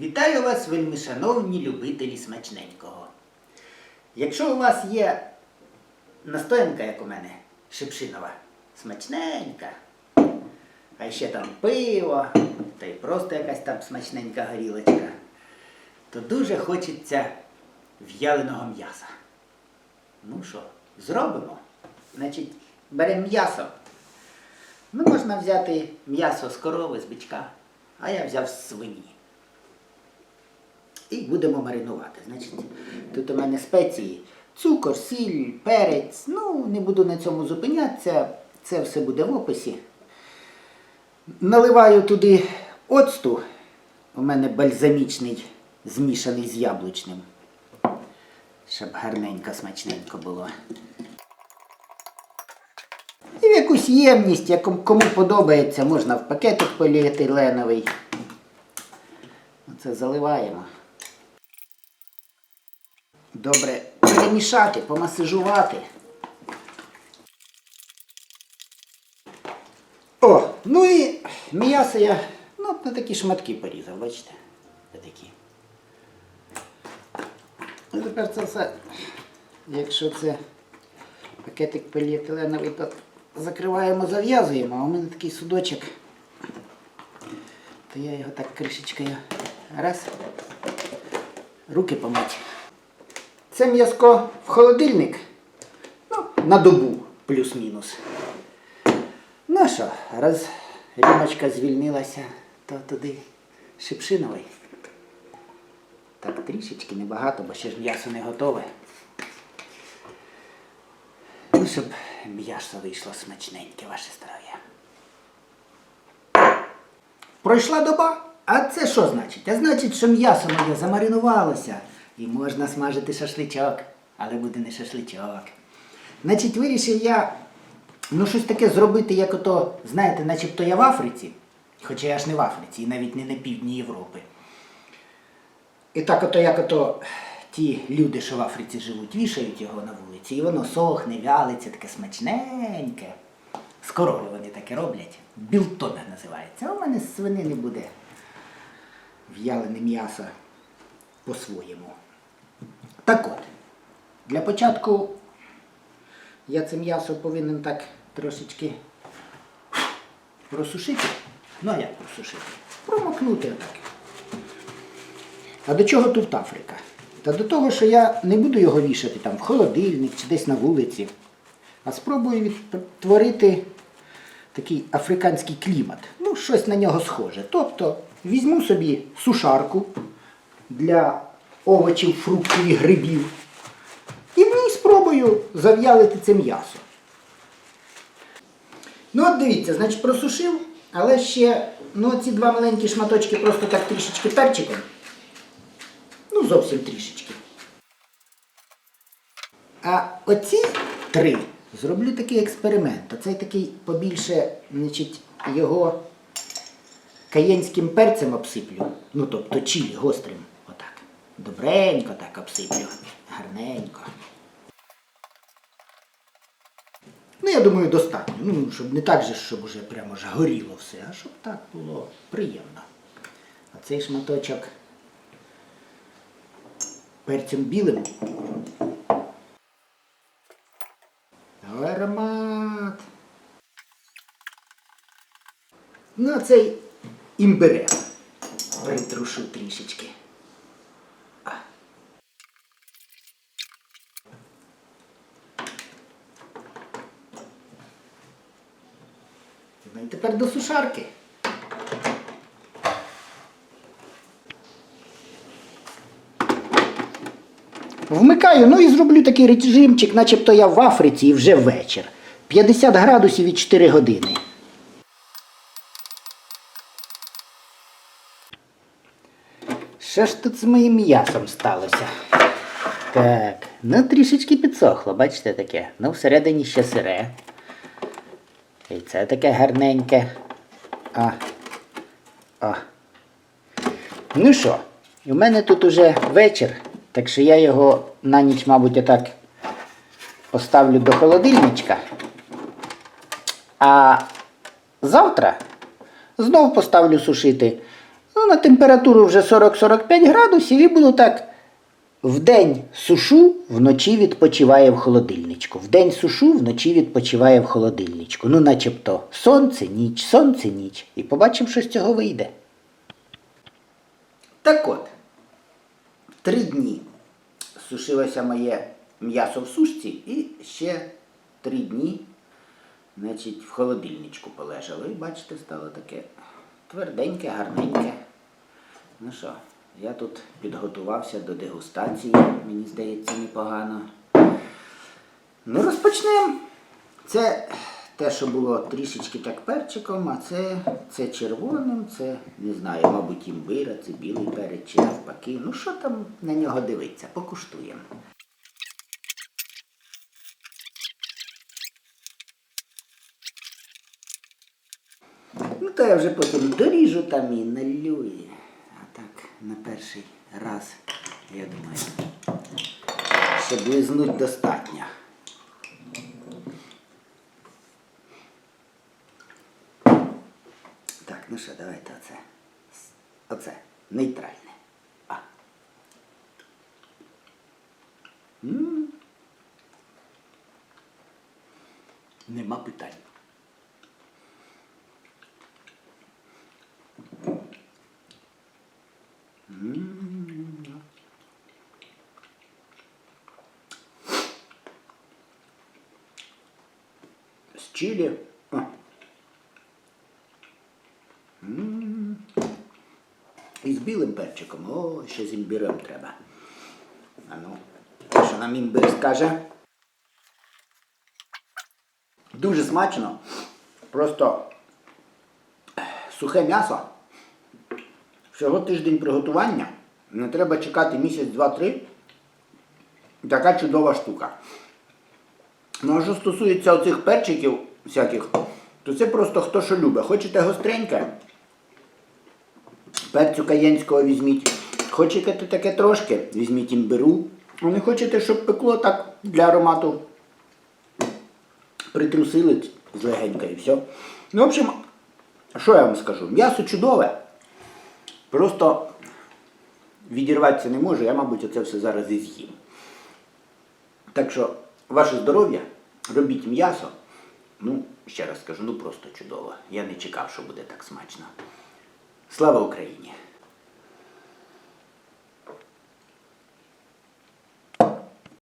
Вітаю вас, вельми шановні любителі смачненького. Якщо у вас є настоянка, як у мене, шипшинова, смачненька, а ще там пиво, та й просто якась там смачненька горілочка, то дуже хочеться в'яленого м'яса. Ну що, зробимо? Значить, беремо м'ясо. Ну, можна взяти м'ясо з корови, з бичка, а я взяв з свині. І будемо маринувати. Значить, тут у мене спеції, цукор, сіль, перець. Ну, не буду на цьому зупинятися, це все буде в описі. Наливаю туди оцту. У мене бальзамічний, змішаний з яблучним. Щоб гарненько, смачненько було. І в якусь ємність, яку- кому подобається, можна в пакетик поліетиленовий. Оце заливаємо. Добре перемішати, помасажувати. О, ну і м'ясо я ну, на такі шматки порізав, бачите? Такі. І тепер це все, якщо це пакетик поліетиленовий, то закриваємо, зав'язуємо, а у мене такий судочок. То я його так кришечкою раз, руки помить. Це м'язко в холодильник. Ну, на добу плюс-мінус. Ну що, раз рімочка звільнилася, то туди шипшиновий. Так, трішечки небагато, бо ще ж м'ясо не готове. Ну, щоб м'ясо вийшло смачненьке, ваше здоров'я. Пройшла доба, а це що значить? А значить, що м'ясо моє замаринувалося і можна смажити шашличок, але буде не шашличок. Значить, вирішив я ну, щось таке зробити, як ото, знаєте, начебто я в Африці, хоча я ж не в Африці, і навіть не на півдні Європи. І так ото, як ото ті люди, що в Африці живуть, вішають його на вулиці, і воно сохне, вялиться, таке смачненьке. З корови вони таке роблять. Білтонг називається. А у мене з свинини буде в'ялене м'ясо по-своєму. Так от, для початку я це м'ясо повинен так трошечки просушити. Ну а як просушити? Промокнути отак. А до чого тут Африка? Та до того, що я не буду його вішати там в холодильник чи десь на вулиці, а спробую відтворити такий африканський клімат. Ну, щось на нього схоже. Тобто візьму собі сушарку для овочів, фруктів і грибів. І в ній спробую зав'ялити це м'ясо. Ну, от дивіться, значить, просушив, але ще ну, ці два маленькі шматочки просто так трішечки перчиком. Ну, зовсім трішечки. А оці три зроблю такий експеримент. Оцей такий побільше, значить, його каєнським перцем обсиплю. Ну, тобто чилі гострим. Добренько так обсиплю. Гарненько. Ну, я думаю, достатньо. Ну, щоб не так же, щоб уже прямо ж горіло все, а щоб так було приємно. А цей шматочок перцем білим. Аромат. Ну, а цей імбирем. Притрушу трішечки. Ну і тепер до сушарки. Вмикаю, ну і зроблю такий режимчик, начебто я в Африці і вже вечір. 50 градусів і 4 години. Що ж тут з моїм м'ясом сталося? Так, ну трішечки підсохло, бачите таке. Ну, всередині ще сире. І це таке гарненьке. А. О. Ну що, у мене тут уже вечір, так що я його на ніч, мабуть, отак поставлю до холодильничка. А завтра знов поставлю сушити. Ну, на температуру вже 40-45 градусів і буду так. Вдень сушу, вночі відпочиває в холодильничку. Вдень сушу, вночі відпочиває в холодильничку. Ну, начебто сонце, ніч, сонце, ніч. І побачимо, що з цього вийде. Так от, три дні сушилося моє м'ясо в сушці і ще три дні значить, в холодильничку полежало. І бачите, стало таке тверденьке, гарненьке. Ну що, я тут підготувався до дегустації, мені здається, непогано. Ну, розпочнемо. Це те, що було трішечки так перчиком, а це, це червоним, це, не знаю, мабуть, імбира, це білий перець чи навпаки. Ну що там на нього дивиться? Покуштуємо. Ну, то я вже потім доріжу там і налю. На перший раз, я думаю, щоб лизнуть достатньо. Так, ну що, давайте оце. Оце. Нейтральне. А. М. Нема питань. Чилі. І з білим перчиком. О, ще з імбирем треба. А ну, що нам імбир скаже? Дуже смачно. Просто сухе м'ясо. Всього тиждень приготування. Не треба чекати місяць, два-три. Така чудова штука. Ну, а що стосується оцих перчиків всяких, то це просто хто що любить. Хочете гостреньке? Перцю каєнського візьміть. Хочете таке трошки, візьміть імбиру. Ну, не хочете, щоб пекло так для аромату. Притрусили злегенько і все. Ну, в общем, що я вам скажу? М'ясо чудове. Просто відірватися не можу, я, мабуть, оце все зараз і з'їм. Так що, ваше здоров'я, робіть м'ясо. Ну, ще раз скажу, ну просто чудово. Я не чекав, що буде так смачно. Слава Україні!